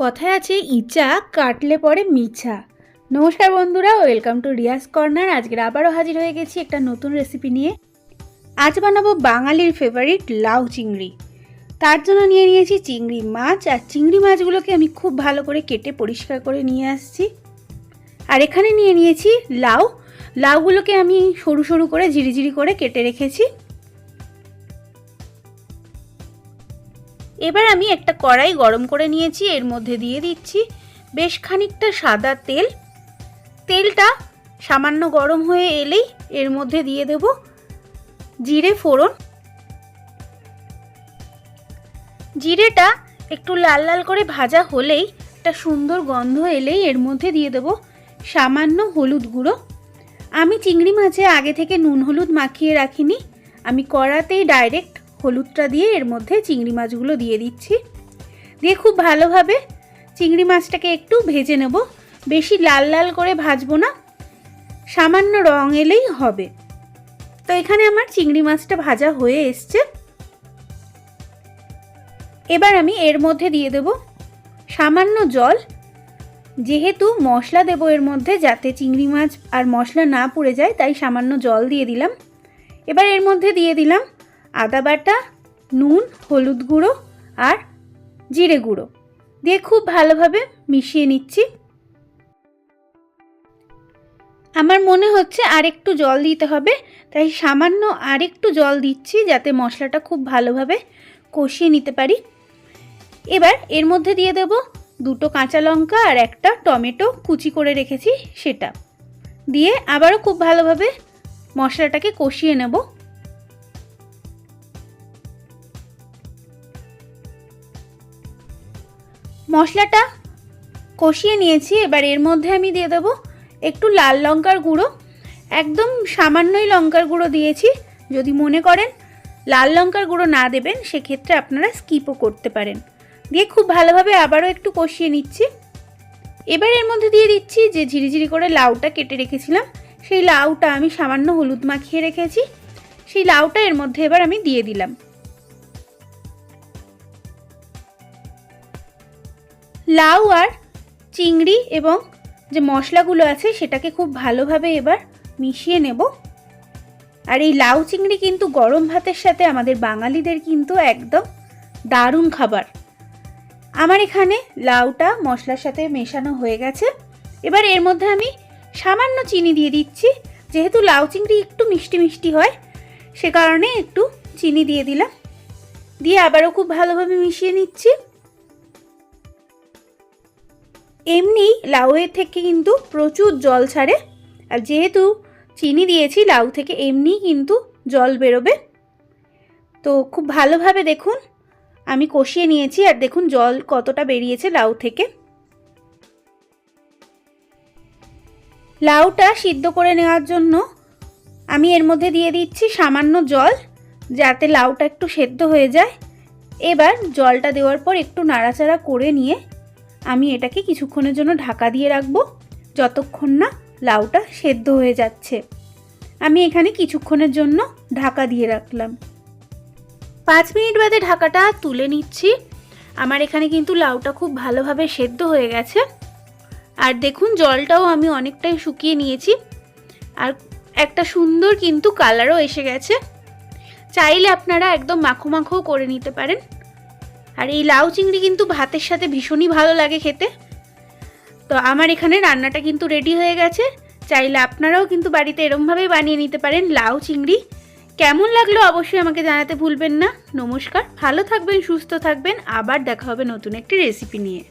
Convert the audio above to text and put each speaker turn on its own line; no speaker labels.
কথায় আছে, ইচা কাটলে পরে মিছা। নমস্কার বন্ধুরা, ওয়েলকাম টু রিয়াস কর্নার। আজকের আবারও হাজির হয়ে গেছি একটা নতুন রেসিপি নিয়ে। আজ বানাবো বাঙালির ফেভারিট লাউ চিংড়ি। তার জন্য নিয়ে নিয়েছি চিংড়ি মাছ, আর চিংড়ি মাছগুলোকে আমি খুব ভালো করে কেটে পরিষ্কার করে নিয়ে আসছি। আর এখানে নিয়ে নিয়েছি লাউ। লাউগুলোকে আমি সরু সরু করে ঝিরিঝিরি করে কেটে রেখেছি। এবার আমি একটা কড়াই গরম করে নিয়েছি, এর মধ্যে দিয়ে দিচ্ছি বেশ খানিকটা সাদা তেল। তেলটা সামান্য গরম হয়ে এলেই এর মধ্যে দিয়ে দেব জিরে ফোড়ন। জিরেটা একটু লাল লাল করে ভাজা হলেই, একটা সুন্দর গন্ধ এলেই এর মধ্যে দিয়ে দেব সামান্য হলুদ গুঁড়ো। আমি চিংড়ি মাছে আগে থেকে নুন হলুদ মাখিয়ে রাখিনি, আমি কড়াতেই ডাইরেক্ট হলুদটা দিয়ে এর মধ্যে চিংড়ি মাছগুলো দিয়ে দিচ্ছি। দিয়ে খুব ভালোভাবে চিংড়ি মাছটাকে একটু ভেজে নেব। বেশি লাল লাল করে ভাজবো না, সামান্য রং এলেই হবে। তো এখানে আমার চিংড়ি মাছটা ভাজা হয়ে এসছে। এবার আমি এর মধ্যে দিয়ে দেব সামান্য জল। যেহেতু মশলা দেবো এর মধ্যে, যাতে চিংড়ি মাছ আর মশলা না পুড়ে যায়, তাই সামান্য জল দিয়ে দিলাম। এবার এর মধ্যে দিয়ে দিলাম আদা বাটা, নুন, হলুদ গুঁড়ো আর জিরে গুঁড়ো দিয়ে খুব ভালোভাবে মিশিয়ে নিচ্ছি। আমার মনে হচ্ছে আর একটু জল দিতে হবে, তাই সামান্য আরেকটু জল দিচ্ছি যাতে মশলাটা খুব ভালোভাবে কষিয়ে নিতে পারি। এবার এর মধ্যে দিয়ে দেব দুটো কাঁচা লঙ্কা আর একটা টমেটো কুচি করে রেখেছি সেটা। দিয়ে আবারও খুব ভালোভাবে মশলাটাকে কষিয়ে নেব। মশলাটা কষিয়ে নিয়েছি, এবার এর মধ্যে আমি দিয়ে দেবো একটু লাল লঙ্কার গুঁড়ো। একদম সামান্যই লঙ্কার গুঁড়ো দিয়েছি, যদি মনে করেন লাল লঙ্কার গুঁড়ো না দেবেন, সেক্ষেত্রে আপনারা স্কিপও করতে পারেন। দিয়ে খুব ভালোভাবে আবারও একটু কষিয়ে নিচ্ছি। এবার এর মধ্যে দিয়ে দিচ্ছি যে ঝিরিঝিরি করে লাউটা কেটে রেখেছিলাম, সেই লাউটা আমি সামান্য হলুদ মাখিয়ে রেখেছি, সেই লাউটা এর মধ্যে এবার আমি দিয়ে দিলাম। লাউ আর চিংড়ি এবং যে মশলাগুলো আছে সেটাকে খুব ভালোভাবে এবার মিশিয়ে নেব। আর এই লাউ চিংড়ি কিন্তু গরম ভাতের সাথে আমাদের বাঙালিদের কিন্তু একদম দারুণ খাবার। আমার এখানে লাউটা মশলার সাথে মেশানো হয়ে গেছে। এবার এর মধ্যে আমি সামান্য চিনি দিয়ে দিচ্ছি। যেহেতু লাউ চিংড়ি একটু মিষ্টি মিষ্টি হয়, সে কারণে একটু চিনি দিয়ে দিলাম। দিয়ে আবারও খুব ভালোভাবে মিশিয়ে নিচ্ছি। এমনি লাউয়ের থেকে কিন্তু প্রচুর জল ছাড়ে। আর যেহেতু চিনি দিয়েছি, লাউ থেকে এমনি কিন্তু জল বেরোবে। তো খুব ভালোভাবে দেখুন, আমি কষিয়ে নিয়েছি আর দেখুন জল কতটা বেরিয়েছে লাউ থেকে। লাউটা সিদ্ধ করে নেওয়ার জন্য আমি এর মধ্যে দিয়ে দিচ্ছি সামান্য জল, যাতে লাউটা একটু সেদ্ধ হয়ে যায়। এবার জলটা দেওয়ার পর একটু নাড়াচাড়া করে নিয়ে আমি এটাকে কিছুক্ষণের জন্য ঢাকা দিয়ে রাখব। যতক্ষণ না লাউটা সেদ্ধ হয়ে যাচ্ছে। আমি এখানে কিছুক্ষণের জন্য ঢাকা দিয়ে রাখলাম। পাঁচ মিনিট বাদে ঢাকাটা তুলে নিচ্ছি। আমার এখানে কিন্তু লাউটা খুব ভালোভাবে সেদ্ধ হয়ে গেছে। আর দেখুন, জলটাও আমি অনেকটাই শুকিয়ে নিয়েছি। আর একটা সুন্দর কিন্তু কালারও এসে গেছে। চাইলে আপনারা একদম মাখো মাখো করে নিতে পারেন। আর এই লাউ চিংড়ি কিন্তু ভাতের সাথে ভীষণই ভালো লাগে খেতে। তো আমার এখানে রান্নাটা কিন্তু রেডি হয়ে গেছে। চাইলে আপনারাও কিন্তু বাড়িতে এরমভাবেই বানিয়ে নিতে পারেন লাউ চিংড়ি। কেমন লাগল অবশ্যই আমাকে জানাতে ভুলবেন না। নমস্কার, ভালো থাকবেন, সুস্থ থাকবেন। আবার দেখা হবে নতুন একটি রেসিপি নিয়ে।